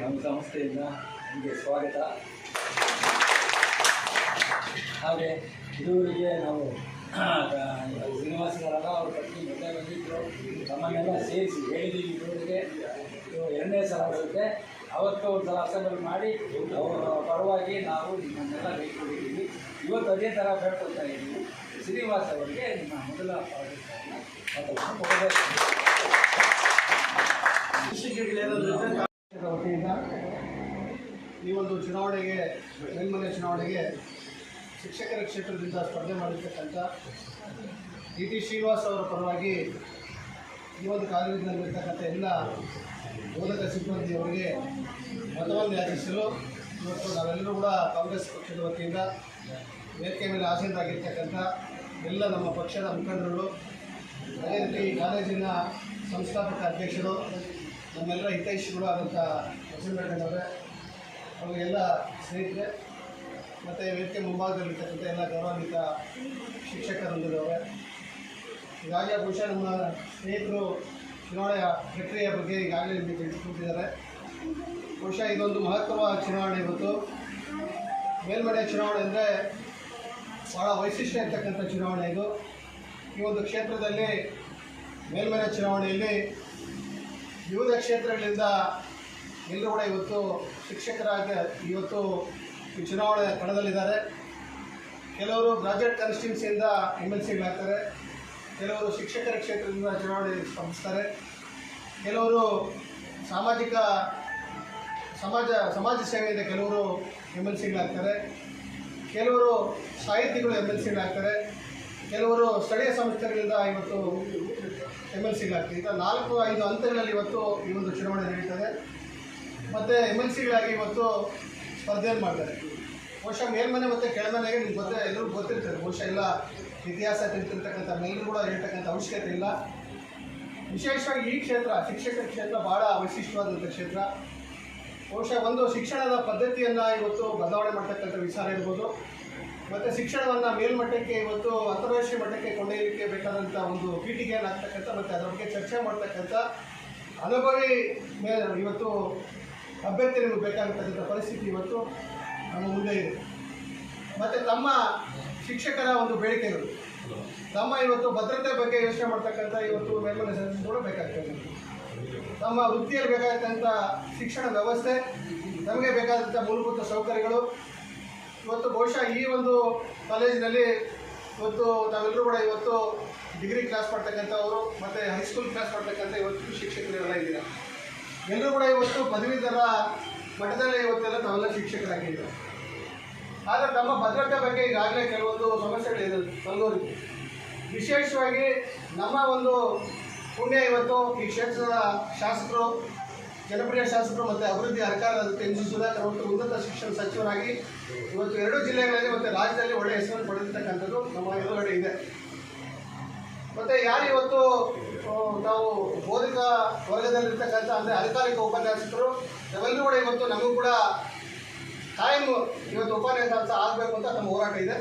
ನಿಮಗೆ ಸ್ವಾಗತ. ಹಾಗೆ ಇದುವರೆಗೆ ನಾವು ಶ್ರೀನಿವಾಸಗಾರಲ್ಲ ಅವ್ರ ಪತ್ನಿ ಮೊದಲೇ ಬಂದಿದ್ದರು ನಮ್ಮನ್ನೆಲ್ಲ ಸೇರಿಸಿ ಹೇಳಿದ್ದೀವಿ ಇದುವರೆಗೆ. ಇದು ಎರಡನೇ ಸಲ ಬರುತ್ತೆ. ಅವತ್ತು ಒಂದು ಸಲ ಅಸೆಂಬ್ಲಿ ಮಾಡಿ ಅವರ ಪರವಾಗಿ ನಾವು ನಿಮ್ಮನ್ನೆಲ್ಲ ಬೇಡ್ಕೊಂಡಿದ್ದೀವಿ. ಇವತ್ತು ಅದೇ ಥರ ಬೇಡ್ಕೊಳ್ತಾ ಇದ್ದೀವಿ. ಶ್ರೀನಿವಾಸ್ ಅವರಿಗೆ ನಿಮ್ಮ ಮೊದಲ ಪಕ್ಷದ ವತಿಯಿಂದ ಈ ಒಂದು ಚುನಾವಣೆಗೆ ಮೇಲ್ಮನೆ ಚುನಾವಣೆಗೆ ಶಿಕ್ಷಕರ ಕ್ಷೇತ್ರದಿಂದ ಸ್ಪರ್ಧೆ ಮಾಡಿರ್ತಕ್ಕಂಥ ಡಿ ಟಿ ಶ್ರೀನಿವಾಸ್ ಅವರ ಪರವಾಗಿ ಈ ಒಂದು ಕಾಲೇಜಿನಲ್ಲಿರ್ತಕ್ಕಂಥ ಎಲ್ಲ ಬೋಧಕ ಸಿಬ್ಬಂದಿಯವರಿಗೆ ಮತವನ್ನು ಯಾಚಿಸಲು ಇವತ್ತು ನಾವೆಲ್ಲರೂ ಕೂಡ ಕಾಂಗ್ರೆಸ್ ಪಕ್ಷದ ವತಿಯಿಂದ ವೇದಿಕೆ ಮೇಲೆ ಆಸೀನರಾಗಿರ್ತಕ್ಕಂಥ ಎಲ್ಲ ನಮ್ಮ ಪಕ್ಷದ ಮುಖಂಡರು ಅದೇ ರೀತಿ ಕಾಲೇಜಿನ ಸಂಸ್ಥಾಪಕ ಅಧ್ಯಕ್ಷರು ನಮ್ಮೆಲ್ಲರ ಹಿತೈಷಿಗಳು ಆದಂಥ ಬಸವನಗೌಡರವರೇ ಅವರಿಗೆಲ್ಲ ಸ್ನೇಹಿತರೆ, ಮತ್ತು ವೇದಿಕೆ ಮುಂಭಾಗದಲ್ಲಿರ್ತಕ್ಕಂಥ ಎಲ್ಲ ಗೌರವಾನ್ವಿತ ಶಿಕ್ಷಕರೊಂದಿದವರೇ ಈಗಾಗಲೇ ಬಹುಶಃ ನಮ್ಮ ಸ್ನೇಹಿತರು ಚುನಾವಣೆಯ ಪ್ರಕ್ರಿಯೆಯ ಬಗ್ಗೆ ಈಗಾಗಲೇ ನಿಮಗೆ ತಿಳಿಸಿಕೊಟ್ಟಿದ್ದಾರೆ. ಬಹುಶಃ ಇದೊಂದು ಮಹತ್ವವಾದ ಚುನಾವಣೆ ಇವತ್ತು. ಮೇಲ್ಮನೆ ಚುನಾವಣೆ ಅಂದರೆ ಭಾಳ ವೈಶಿಷ್ಟ್ಯ ಇರ್ತಕ್ಕಂಥ ಚುನಾವಣೆ ಇದು. ಈ ಒಂದು ಕ್ಷೇತ್ರದಲ್ಲಿ ಮೇಲ್ಮನೆ ಚುನಾವಣೆಯಲ್ಲಿ ವಿವಿಧ ಕ್ಷೇತ್ರಗಳಿಂದ ಎಲ್ಲರೂ ಕೂಡ ಇವತ್ತು ಶಿಕ್ಷಕರಾಗಿ ಇವತ್ತು ಈ ಚುನಾವಣೆ ಕಣದಲ್ಲಿದ್ದಾರೆ. ಕೆಲವರು ಗ್ರಾಜುಯೇಟ್ ಕಾನ್ಸ್ಟಿಟ್ಯೂನ್ಸಿಯಿಂದ ಎಂ ಎಲ್ ಸಿಗಳಾಗ್ತಾರೆ ಕೆಲವರು ಶಿಕ್ಷಕರ ಕ್ಷೇತ್ರದಿಂದ ಚುನಾವಣೆ ಸ್ಪರ್ಧಿಸ್ತಾರೆ ಕೆಲವರು ಸಾಮಾಜಿಕ ಸಮಾಜ ಸಮಾಜ ಸೇವೆಯಿಂದ ಕೆಲವರು ಎಂ ಎಲ್ ಸಿಗಳಾಗ್ತಾರೆ ಕೆಲವರು ಸಾಹಿತಿಗಳು ಎಂ ಎಲ್ ಸಿಗಳಾಗ್ತಾರೆ ಕೆಲವರು ಸ್ಥಳೀಯ ಸಂಸ್ಥೆಗಳಿಂದ ಇವತ್ತು ಎಂ ಎಲ್ ಸಿಗಳಾಗ್ತದೆ ಈಗ ನಾಲ್ಕು, ಐದು ಹಂತಗಳಲ್ಲಿ ಇವತ್ತು ಈ ಒಂದು ಚುನಾವಣೆ ನಡೀತದೆ. ಮತ್ತು ಎಂ ಎಲ್ ಸಿಗಳಾಗಿ ಇವತ್ತು ಸ್ಪರ್ಧೆಯನ್ನು ಮಾಡ್ತಾರೆ. ಬಹುಶಃ ಮೇಲ್ಮನೆ ಮತ್ತು ಕೆಳಮನೆಗೆ ನಿಮ್ಗೆ ಗೊತ್ತೇ ಎಲ್ಲರಿಗೂ ಗೊತ್ತಿರ್ತಾರೆ ಬಹುಶಃ ಎಲ್ಲ ಇತಿಹಾಸ ತಿಳಿತಿರ್ತಕ್ಕಂಥ ಕೂಡ ಹೇಳ್ತಕ್ಕಂಥ ಅವಶ್ಯಕತೆ ಇಲ್ಲ. ವಿಶೇಷವಾಗಿ ಈ ಕ್ಷೇತ್ರ, ಶಿಕ್ಷಕ ಕ್ಷೇತ್ರ ಭಾಳ ವೈಶಿಷ್ಟ್ಯವಾದಂಥ ಕ್ಷೇತ್ರ. ಬಹುಶಃ ಒಂದು ಶಿಕ್ಷಣದ ಪದ್ಧತಿಯನ್ನು ಇವತ್ತು ಬದಲಾವಣೆ ಮಾಡ್ತಕ್ಕಂಥ ವಿಚಾರ ಇರ್ಬೋದು. ಮತ್ತು ಶಿಕ್ಷಣವನ್ನು ಮೇಲ್ಮಟ್ಟಕ್ಕೆ ಇವತ್ತು ಅಂತಾರಾಷ್ಟ್ರೀಯ ಮಟ್ಟಕ್ಕೆ ಕೊಂಡೊಯ್ಯಲಿಕ್ಕೆ ಬೇಕಾದಂಥ ಒಂದು ಪೀಠಿಗೆಯನ್ನು ಆಗ್ತಕ್ಕಂಥ ಮತ್ತು ಅದರ ಬಗ್ಗೆ ಚರ್ಚೆ ಮಾಡ್ತಕ್ಕಂಥ ಅನುಭವಿ ಮೇ ಇವತ್ತು ನಿಮಗೆ ಬೇಕಾಗಿರ್ತಕ್ಕಂಥ ಪರಿಸ್ಥಿತಿ ಇವತ್ತು ನಮ್ಮ ಮುಂದೆ ಇದೆ. ಮತ್ತು ತಮ್ಮ ಶಿಕ್ಷಕರ ಒಂದು ಬೇಡಿಕೆಗಳು. ತಮ್ಮ ಇವತ್ತು ಭದ್ರತೆ ಬಗ್ಗೆ ಯೋಚನೆ ಮಾಡ್ತಕ್ಕಂಥ ಇವತ್ತು ಮೇಲ್ಮನೆ ಕೂಡ ಬೇಕಾಗ್ತದೆ. ತಮ್ಮ ವೃತ್ತಿಯಲ್ಲಿ ಬೇಕಾದಂಥ ಶಿಕ್ಷಣ ವ್ಯವಸ್ಥೆ, ನಮಗೆ ಬೇಕಾದಂಥ ಮೂಲಭೂತ ಸೌಕರ್ಯಗಳು ಇವತ್ತು ಬಹುಶಃ ಈ ಒಂದು ಕಾಲೇಜಿನಲ್ಲಿ ಇವತ್ತು ನಾವೆಲ್ಲರೂ ಕೂಡ ಇವತ್ತು ಡಿಗ್ರಿ ಕ್ಲಾಸ್ ಮಾಡ್ತಕ್ಕಂಥವರು ಮತ್ತು ಹೈಸ್ಕೂಲ್ ಕ್ಲಾಸ್ ಮಾಡ್ತಕ್ಕಂಥ ಇವತ್ತು ಶಿಕ್ಷಕರೆಲ್ಲ ಇದ್ದೀರ? ಎಲ್ಲರೂ ಕೂಡ ಇವತ್ತು ಪದವೀಧರ ಮಟ್ಟದಲ್ಲಿ ಇವತ್ತೆಲ್ಲ ತಾವೆಲ್ಲ ಶಿಕ್ಷಕರಾಗಿದ್ದರು ಆದರೆ ತಮ್ಮ ಭದ್ರತೆ ಬಗ್ಗೆ ಈಗಾಗಲೇ ಕೆಲವೊಂದು ಸಮಸ್ಯೆಗಳಿದೆ ಮಂಗಳೂರಿಗೆ ವಿಶೇಷವಾಗಿ ನಮ್ಮ ಒಂದು ಪುಣ್ಯ ಇವತ್ತು ಈ ಕ್ಷೇತ್ರದ ಶಾಸಕರು ಜನಪ್ರಿಯ ಶಾಸಕರು ಮತ್ತು ಅಭಿವೃದ್ಧಿ ಅಧಿಕಾರದ ಎನ್ ಜಿ ಸುಧಾಕರ್ ಮತ್ತು ಉನ್ನತ ಶಿಕ್ಷಣ ಸಚಿವರಾಗಿ ಇವತ್ತು ಎರಡು ಜಿಲ್ಲೆಗಳಲ್ಲಿ ಮತ್ತು ರಾಜ್ಯದಲ್ಲಿ ಒಳ್ಳೆಯ ಹೆಸರನ್ನು ಪಡೆದಿರ್ತಕ್ಕಂಥದ್ದು ನಮ್ಮ ಎದುರುಗಡೆ ಇದೆ. ಮತ್ತು ಯಾರು ಇವತ್ತು ನಾವು ಬೋಧಿತ ವರ್ಗದಲ್ಲಿರ್ತಕ್ಕಂಥ ಅಂದರೆ ಅಧಿಕಾರಿಕ ಉಪನ್ಯಾಸಕರು, ನಾವೆಲ್ಲರೂ ಕೂಡ ಇವತ್ತು ನಮಗೂ ಕೂಡ ಕಾಯಂ ಇವತ್ತು ಉಪನ್ಯಾಸ ಆಗಬೇಕು ಅಂತ ನಮ್ಮ ಹೋರಾಟ ಇದೆ.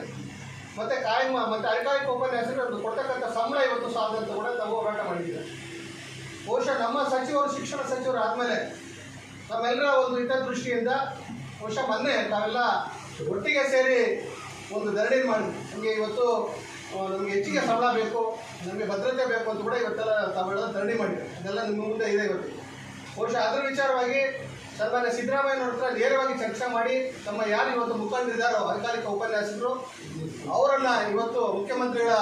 ಮತ್ತು ಕಾಯಂ, ಮತ್ತು ಅಧಿಕಾರಿಕ ಉಪನ್ಯಾಸಕರು ಕೊಡ್ತಕ್ಕಂಥ ಸಂಬಳ ಇವತ್ತು ಅಂತ ಕೂಡ ನಾವು ಹೋರಾಟ ಮಾಡಿದ್ದೀವಿ. ಬಹುಶಃ ನಮ್ಮ ಸಚಿವರು, ಶಿಕ್ಷಣ ಸಚಿವರು ಆದಮೇಲೆ ನಮ್ಮೆಲ್ಲರ ಒಂದು ಹಿತದೃಷ್ಟಿಯಿಂದ ಬಹುಶಃ ಮೊನ್ನೆ ತಾವೆಲ್ಲ ಒಟ್ಟಿಗೆ ಸೇರಿ ಒಂದು ಧರಣಿ ಮಾಡಿ ನಮಗೆ ಇವತ್ತು ನಮಗೆ ಹೆಚ್ಚಿಗೆ ಸಂಬಳ ಬೇಕು, ನಮಗೆ ಭದ್ರತೆ ಬೇಕು ಅಂತ ಕೂಡ ಇವತ್ತೆಲ್ಲ ತಾವೆಲ್ಲ ಧರಣಿ ಮಾಡಿ ಅದೆಲ್ಲ ನಿಮ್ಮ ಮುಂದೆ ಇದೆ ಇವತ್ತು. ಬಹುಶಃ ಅದರ ವಿಚಾರವಾಗಿ ಸನ್ಮಾನ್ಯ ಸಿದ್ದರಾಮಯ್ಯ ಹತ್ರ ನೇರವಾಗಿ ಚರ್ಚೆ ಮಾಡಿ ತಮ್ಮ ಯಾರು ಇವತ್ತು ಮುಖಂಡರಿದ್ದಾರೋ, ಅಧಿಕಾರಿಕ ಉಪನ್ಯಾಸಕರು, ಅವರನ್ನು ಇವತ್ತು ಮುಖ್ಯಮಂತ್ರಿಗಳ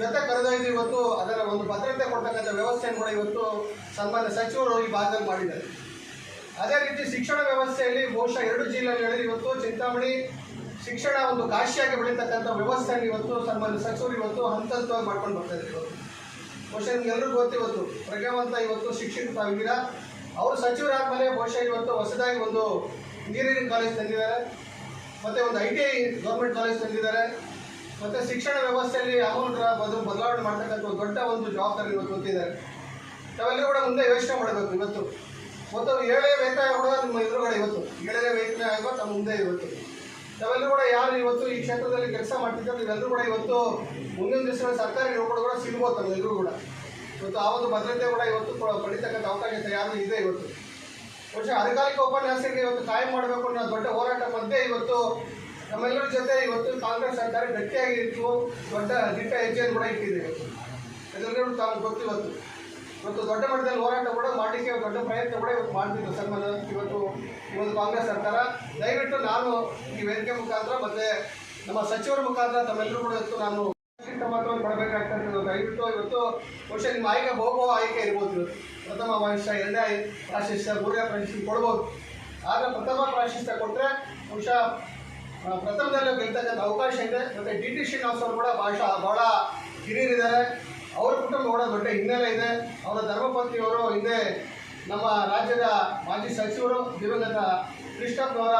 ಜೊತೆ ಕರೆದೊಯ್ದು ಇವತ್ತು ಅದರ ಒಂದು ಭದ್ರತೆ ಕೊಡ್ತಕ್ಕಂಥ ವ್ಯವಸ್ಥೆಯನ್ನು ಕೂಡ ಇವತ್ತು ಸನ್ಮಾನ್ಯ ಸಚಿವರು ಈ ಭಾಗದಲ್ಲಿ ಮಾಡಿದ್ದಾರೆ. ಅದೇ ರೀತಿ ಶಿಕ್ಷಣ ವ್ಯವಸ್ಥೆಯಲ್ಲಿ ಬಹುಶಃ ಎರಡು ಜಿಲ್ಲೆಗಳಲ್ಲಿ ಇವತ್ತು ಚಿಂತಾಮಣಿ ಶಿಕ್ಷಣ ಒಂದು ಕಾಶಿಯಾಗಿ ಬೆಳೀತಕ್ಕಂಥ ವ್ಯವಸ್ಥೆಯನ್ನು ಇವತ್ತು ಸನ್ಮಾನ್ಯ ಸಚಿವರು ಇವತ್ತು ಹಂತ ಹಂತವಾಗಿ ಮಾಡ್ಕೊಂಡು ಬರ್ತಾ ಇದ್ದಾರೆ ಇವತ್ತು. ಬಹುಶಃ ನಿಮ್ಗೆಲ್ಲರಿಗೂ ಗೊತ್ತು ಇವತ್ತು, ಪ್ರಜ್ಞಾವಂತ ಇವತ್ತು ಶಿಕ್ಷಕ ತಾವಿದ್ದೀರಾ ಅವರು ಸಚಿವರಾದ್ಮೇಲೆ ಬಹುಶಃ ಇವತ್ತು ಹೊಸದಾಗಿ ಒಂದು ಇಂಜಿನಿಯರಿಂಗ್ ಕಾಲೇಜ್ ತಂದಿದ್ದಾರೆ. ಮತ್ತು ಒಂದು I T I government college ತಂದಿದ್ದಾರೆ. ಮತ್ತು ಶಿಕ್ಷಣ ವ್ಯವಸ್ಥೆಯಲ್ಲಿ ಅಮೂಲ್ರ ಬದಲು ಬದಲಾವಣೆ ಮಾಡ್ತಕ್ಕಂಥ ದೊಡ್ಡ ಒಂದು ಜವಾಬ್ದಾರಿ ಇವತ್ತು ಹೊತ್ತಿದ್ದಾರೆ ನಾವೆಲ್ಲರೂ ಕೂಡ ಮುಂದೆ ಯೋಚನೆ ಮಾಡಬೇಕು ಇವತ್ತು. ಮತ್ತು ಏಳೇ ವೇತನ ಕೂಡ ನಿಮ್ಮ ಎದುರುಗಡೆ ಇವತ್ತು. ಏಳನೇ ವೇತನ ಆಗುವ ತಮ್ಮ ಮುಂದೆ ಇವತ್ತು. ನಾವೆಲ್ಲರೂ ಕೂಡ ಯಾರು ಇವತ್ತು ಈ ಕ್ಷೇತ್ರದಲ್ಲಿ ಕೆಲಸ ಮಾಡ್ತಿದ್ದಾರೆ ಇವೆಲ್ಲರೂ ಕೂಡ ಇವತ್ತು ಮುಂದಿನ ದಿವಸ ಸರ್ಕಾರಿ ನೌಕರು ಕೂಡ ಸಿಗ್ಬೋದು ನಮ್ಮೆಲ್ಲರೂ ಕೂಡ. ಇವತ್ತು ಆ ಒಂದು ಭದ್ರತೆ ಕೂಡ ಇವತ್ತು ಪಡಿತಕ್ಕಂಥ ಅವಕಾಶ ಯಾರು ಇದೆ ಇವತ್ತು. ಬಹುಶಃ ಅಧಿಕಾರಿಕ ಉಪನ್ಯಾಸಕ್ಕೆ ಇವತ್ತು ಕಾಯಂ ಮಾಡಬೇಕು ಅನ್ನೋ ದೊಡ್ಡ ಹೋರಾಟ ಮಧ್ಯೆ ಇವತ್ತು ನಮ್ಮೆಲ್ಲರ ಜೊತೆ ಇವತ್ತು ಕಾಂಗ್ರೆಸ್ ಸರ್ಕಾರ ಗಟ್ಟಿಯಾಗಿ ಇಟ್ಟು ದೊಡ್ಡ ದಿಟ್ಟ ಹೆಜ್ಜೆಯನ್ನು ಕೂಡ ಇಟ್ಟಿದೆ. ಇವತ್ತು ಎಲ್ಲರಿಗೂ ತಾವು ಗೊತ್ತು ಇವತ್ತು. ದೊಡ್ಡ ಮಟ್ಟದಲ್ಲಿ ಹೋರಾಟ ಕೂಡ ಮಾಡಲಿಕ್ಕೆ ದೊಡ್ಡ ಪ್ರಯತ್ನ ಕೂಡ ಇವತ್ತು ಮಾಡ್ತಿದ್ದು ಸನ್ಮಾನ ಇವತ್ತು ಇವತ್ತು ಕಾಂಗ್ರೆಸ್ ಸರ್ಕಾರ. ದಯವಿಟ್ಟು ನಾನು ಈ ವೇದಿಕೆ ಮುಖಾಂತರ ಮತ್ತೆ ನಮ್ಮ ಸಚಿವರ ಮುಖಾಂತರ ತಮ್ಮೆಲ್ಲರೂ ಕೂಡ ಇವತ್ತು ನಾನು ಮಾತ್ರ ಪಡಬೇಕಾಗ್ತದೆ ದಯವಿಟ್ಟು ಇವತ್ತು ಬಹುಶಃ ನಿಮ್ಮ ಆಯ್ಕೆ ಹೋಗೋ ಆಯ್ಕೆ ಇರ್ಬೋದು ಇವತ್ತು. ಪ್ರಥಮ ಪ್ರಾಶಸ್ತ್ಯ, ಎರಡನೇ ಪ್ರಾಶಸ್ತ್ಯ, ಮೂರನೇ ಪ್ರಾಶಸ್ತ್ಯ ಕೊಡ್ಬೋದು. ಆದರೆ ಪ್ರಥಮ ಪ್ರಾಶಸ್ತ್ಯ ಕೊಟ್ಟರೆ ಬಹುಶಃ ಪ್ರಥಮದಲ್ಲಿ ಗೆಲ್ತಕ್ಕಂಥ ಅವಕಾಶ ಇದೆ. ಮತ್ತು ಡಿ ಟಿ ಶ್ರೀನಿವಾಸ್ ಅವರು ಕೂಡ ಭಾಷಾ ಭಾಳ ಹಿರಿಯರಿದ್ದಾರೆ. ಅವ್ರ ಕುಟುಂಬ ಕೂಡ ದೊಡ್ಡ ಹಿನ್ನೆಲೆ ಇದೆ. ಅವರ ಧರ್ಮಪತ್ನಿಯವರು ಹಿಂದೆ ನಮ್ಮ ರಾಜ್ಯದ ಮಾಜಿ ಸಚಿವರು ದಿವಂಗತ ಕೃಷ್ಣಪ್ಪನವರ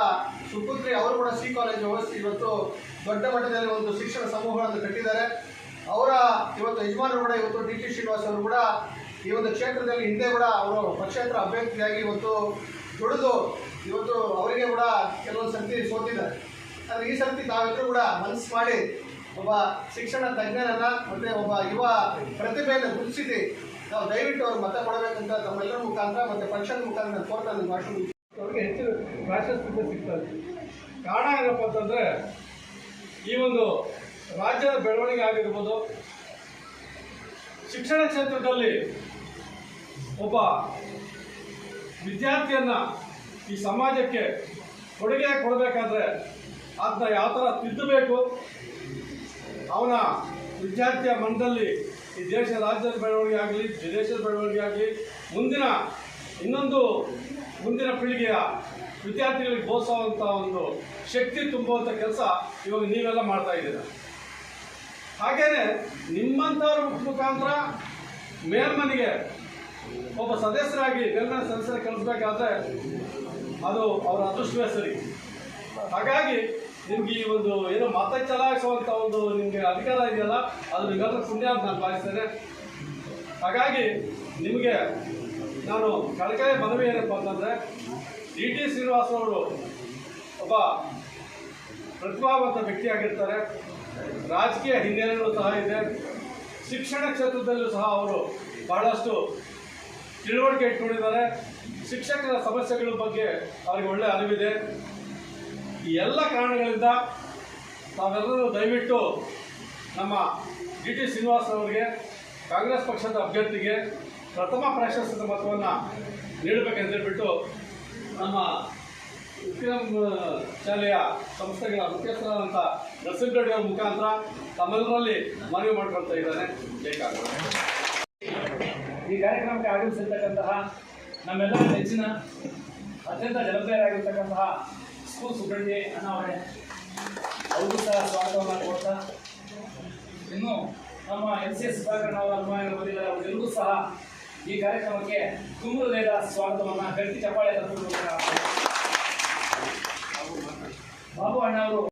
ಸುಪುತ್ರಿ, ಅವರು ಕೂಡ ಸಿ ಕಾಲೇಜ್ ಓದಿಸಿ ಇವತ್ತು ದೊಡ್ಡ ಮಟ್ಟದಲ್ಲಿ ಒಂದು ಶಿಕ್ಷಣ ಸಮೂಹಗಳನ್ನು ಕಟ್ಟಿದ್ದಾರೆ. ಅವರ ಇವತ್ತು ಯಜಮಾನರು ಕೂಡ ಇವತ್ತು ಡಿ ಟಿ ಶ್ರೀನಿವಾಸ್ ಅವರು ಕೂಡ ಈ ಒಂದು ಕ್ಷೇತ್ರದಲ್ಲಿ ಹಿಂದೆ ಕೂಡ ಅವರು ಪಕ್ಷೇತರ ಅಭ್ಯರ್ಥಿಯಾಗಿ ಇವತ್ತು ದುಡಿದು ಇವತ್ತು ಅವರಿಗೆ ಕೂಡ ಕೆಲವೊಂದು ಸರ್ತಿ ಸೋತಿದ್ದಾರೆ. ಈ ಸರ್ತಿ ತಾವೆಲ್ಲರೂ ಕೂಡ ಮನಸ್ಸು ಮಾಡಿ ಒಬ್ಬ ಶಿಕ್ಷಣ ತಜ್ಞರನ್ನ ಮತ್ತೆ ಒಬ್ಬ ಯುವ ಪ್ರತಿಭೆಯನ್ನು ಗುರುತಿಸಿ ನಾವು ದಯವಿಟ್ಟು ಅವ್ರಿಗೆ ಮತ ಕೊಡಬೇಕಂತ ತಮ್ಮೆಲ್ಲರ ಮುಖಾಂತರ ಮತ್ತೆ ಪಕ್ಷದ ಮುಖಾಂತರ ಕೋರ್ತಾ ನನ್ನ ಭಾಷಣ. ಅವ್ರಿಗೆ ಹೆಚ್ಚು ಪ್ರಾಶಸ್ತ್ಯ ಸಿಗ್ತದೆ ಕಾರಣ ಏನಪ್ಪ ಅಂತಂದರೆ ಈ ಒಂದು ರಾಜ್ಯದ ಬೆಳವಣಿಗೆ ಆಗಿರ್ಬೋದು, ಶಿಕ್ಷಣ ಕ್ಷೇತ್ರದಲ್ಲಿ ಒಬ್ಬ ವಿದ್ಯಾರ್ಥಿಯನ್ನು ಈ ಸಮಾಜಕ್ಕೆ ಕೊಡುಗೆ ಕೊಡಬೇಕಾದ್ರೆ ಅದನ್ನ ಯಾವ ಥರ ತಿದ್ದಬೇಕು? ಅವನ ವಿದ್ಯಾರ್ಥಿಯ ಮನದಲ್ಲಿ ಈ ದೇಶ ರಾಜ್ಯದ ಬೆಳವಣಿಗೆ ಆಗಲಿ ದೇಶದ ಬೆಳವಣಿಗೆ ಆಗಲಿ, ಮುಂದಿನ ಇನ್ನೊಂದು ಮುಂದಿನ ಪೀಳಿಗೆಯ ವಿದ್ಯಾರ್ಥಿಗಳಿಗೆ ಬೋಧಿಸುವಂಥ ಒಂದು ಶಕ್ತಿ ತುಂಬುವಂಥ ಕೆಲಸ ಇವಾಗ ನೀವೆಲ್ಲ ಮಾಡ್ತಾ ಇದ್ದೀರ. ಹಾಗೇನೆ ನಿಮ್ಮಂಥವ್ರ ಮುಖಾಂತರ ಮೇಲ್ಮನೆಗೆ ಒಬ್ಬ ಸದಸ್ಯರಾಗಿ ಮೇಲ್ಮನೆ ಸದಸ್ಯರ ಕಲಿಸ್ಬೇಕಾದ್ರೆ ಅದು ಅವರ ಅದೃಷ್ಟವೇ ಸರಿ. ಹಾಗಾಗಿ ನಿಮ್ಗೆ ಈ ಒಂದು ಏನು ಮತ ಚಲಾಯಿಸುವಂತ ಒಂದು ನಿಮಗೆ ಅಧಿಕಾರ ಇದೆಯಲ್ಲ, ಅದು ನಿಮ್ಮೆಲ್ಲರ ಪುಣ್ಯ ಅಂತ ನಾನು ಭಾವಿಸ್ತೇನೆ. ಹಾಗಾಗಿ ನಿಮಗೆ ನಾನು ಕಳಕಳಿ ಮನವಿ ಏನಪ್ಪ ಅಂತಂದರೆ, ಡಿ ಟಿ ಶ್ರೀನಿವಾಸ ಅವರು ಒಬ್ಬ ಪ್ರತಿಭಾವಂತ ವ್ಯಕ್ತಿಯಾಗಿರ್ತಾರೆ. ರಾಜಕೀಯ ಹಿನ್ನೆಲೆಗಳು ಸಹ ಇದೆ. ಶಿಕ್ಷಣ ಕ್ಷೇತ್ರದಲ್ಲೂ ಸಹ ಅವರು ಬಹಳಷ್ಟು ತಿಳುವಳಿಕೆ ಇಟ್ಕೊಂಡಿದ್ದಾರೆ ಶಿಕ್ಷಕರ ಸಮಸ್ಯೆಗಳ ಬಗ್ಗೆ ಅವರಿಗೆ ಒಳ್ಳೆ ಅರಿವಿದೆ. ಈ ಎಲ್ಲ ಕಾರಣಗಳಿಂದ ತಾವೆಲ್ಲರೂ ದಯವಿಟ್ಟು ನಮ್ಮ ಡಿ ಟಿ ಶ್ರೀನಿವಾಸ್ ಅವರಿಗೆ, ಕಾಂಗ್ರೆಸ್ ಪಕ್ಷದ ಅಭ್ಯರ್ಥಿಗೆ ಪ್ರಥಮ ಪ್ರಾಶಸ್ತ್ಯದ ಮತವನ್ನು ನೀಡಬೇಕಂತ ಹೇಳಿಬಿಟ್ಟು ನಮ್ಮ ಉಪ್ಪಿನ ಶಾಲೆಯ ಸಂಸ್ಥೆಗಳ ಮುಖ್ಯಸ್ಥರಾದಂಥ ನರಸಿಂಹರೆಡ್ಡಿ ಅವರ ಮುಖಾಂತರ ತಮ್ಮೆಲ್ಲರಲ್ಲಿ ಮನವಿ ಮಾಡ್ಕೊಳ್ತಾ ಇದ್ದಾನೆ. ಬೇಕಾಗುತ್ತೆ ಈ ಕಾರ್ಯಕ್ರಮಕ್ಕೆ ಆಗಮಿಸಿರ್ತಕ್ಕಂತಹ ನಮ್ಮೆಲ್ಲರ ನೆಚ್ಚಿನ ಅತ್ಯಂತ ಜನಪ್ರಿಯರಾಗಿರ್ತಕ್ಕಂತಹ ಸ್ಕೂಲ್ ಸುಬ್ರಹ್ಮಣ್ಯ ಅಣ್ಣ ಅವರೇ. ಅವ್ರಿಗೂ ಸಹ ಸ್ವಾಗತವನ್ನು ಕೊಡ್ತಾ ಇನ್ನು ನಮ್ಮ ಎನ್ ಸಿ ಎಸ್ ಅವರ ಅಭಿಮಾನಿಗಳು ಸಹ ಈ ಕಾರ್ಯಕ್ರಮಕ್ಕೆ ಹೃದಯದ ಸ್ವಾಗತವನ್ನು ಗಟ್ಟಿ ಚಪ್ಪಾಳೆ ತಪ್ಪು ಬಾಬು ಅಣ್ಣ ಅವರು